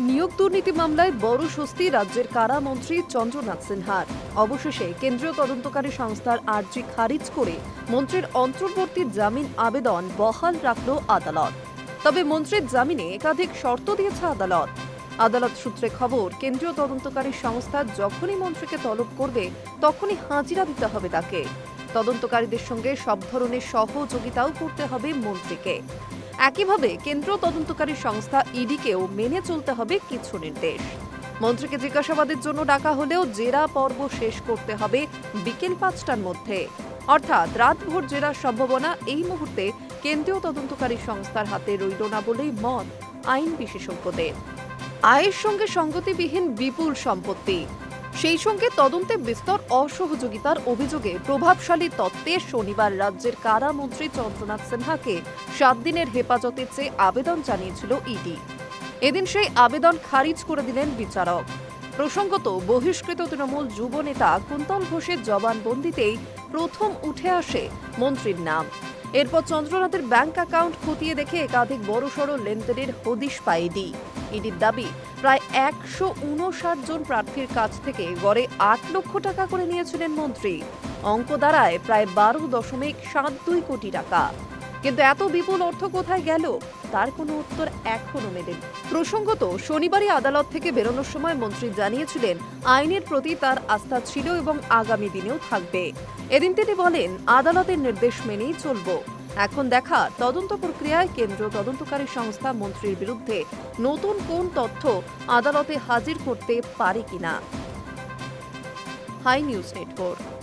নিয়োগ দুর্নীতি মামলায় বড় স্বস্তি রাজ্যের কারামন্ত্রী চন্দ্রনাথ সিনহার। অবশেষে কেন্দ্রীয় তদন্তকারী সংস্থার আর্জি খারিজ করে মন্ত্রীর অন্তর্বর্তী জামিন আবেদন বহাল রাখল আদালত। তবে মন্ত্রীর জামিনে একাধিক শর্ত দিয়েছে আদালত। আদালত সূত্রে খবর, কেন্দ্রীয় তদন্তকারী সংস্থা যখনই মন্ত্রীকে তলব করবে, তখনই হাজিরা দিতে হবে তাকে। তদন্তকারীদের সঙ্গে সব ধরনের সহযোগিতাও করতে হবে মন্ত্রীকে। একইভাবে কেন্দ্র তদন্তকারী সংস্থা ইডিকেও মেনে চলতে হবে কিছু নির্দেশ। মন্ত্রীকে জিজ্ঞাসাবাদের জন্য ডাকা হলেও জেরা পর্ব শেষ করতে হবে বিকেল পাঁচটার মধ্যে। অর্থাৎ রাতভর জেরার সম্ভাবনা এই মুহূর্তে কেন্দ্রীয় তদন্তকারী সংস্থার হাতে রইল না বলেই মত আইন বিশেষজ্ঞদের। আয়ের সঙ্গে সঙ্গতিবিহীন বিপুল সম্পত্তি। সেই সঙ্গে তদন্তে বিস্তর অসহযোগিতার অভিযোগে প্রভাবশালী তত্ত্বে শনিবার রাজ্যের কারামন্ত্রী চন্দ্রনাথ সিনহাকে সাত দিনের হেফাজতে চেয়ে আবেদন জানিয়েছিল ইডি। এদিন সেই আবেদন খারিজ করে দিলেন বিচারক। প্রসঙ্গত, বহিষ্কৃত তৃণমূল যুব নেতা কুন্তল ঘোষের জবানবন্দিতেই প্রথম উঠে আসে মন্ত্রীর নাম। এরপর চন্দ্রনাথের ব্যাংক অ্যাকাউন্ট খতিয়ে দেখে একাধিক বড়সড় লেনদেনের হদিশ পায় ইডি। ইডির দাবি, প্রায় একশো উনষাট জন প্রার্থীর কাছ থেকে গড়ে আট লক্ষ টাকা করে নিয়েছিলেন মন্ত্রী। অঙ্ক দাঁড়ায় প্রায় বারো দশমিক সাত দুই কোটি টাকা। কিন্তু এত বিপুল অর্থ কোথায় গেল? তার কোনো উত্তর এখনও মেলেনি। প্রসঙ্গত, শনিবারই আদালত থেকে বেরোনোর সময় মন্ত্রী জানিয়েছিলেন, আইনের প্রতি তার আস্থা ছিল এবং আগামী দিনেও থাকবে। এদিন তিনি বলেন, আদালতের নির্দেশ মেনেই চলব। এখন দেখা, তদন্ত প্রক্রিয়ায় কেন্দ্রীয় তদন্তকারী সংস্থা মন্ত্রীর বিরুদ্ধে নতুন কোন তথ্য আদালতে হাজির করতে পারে কিনা? Hi news network.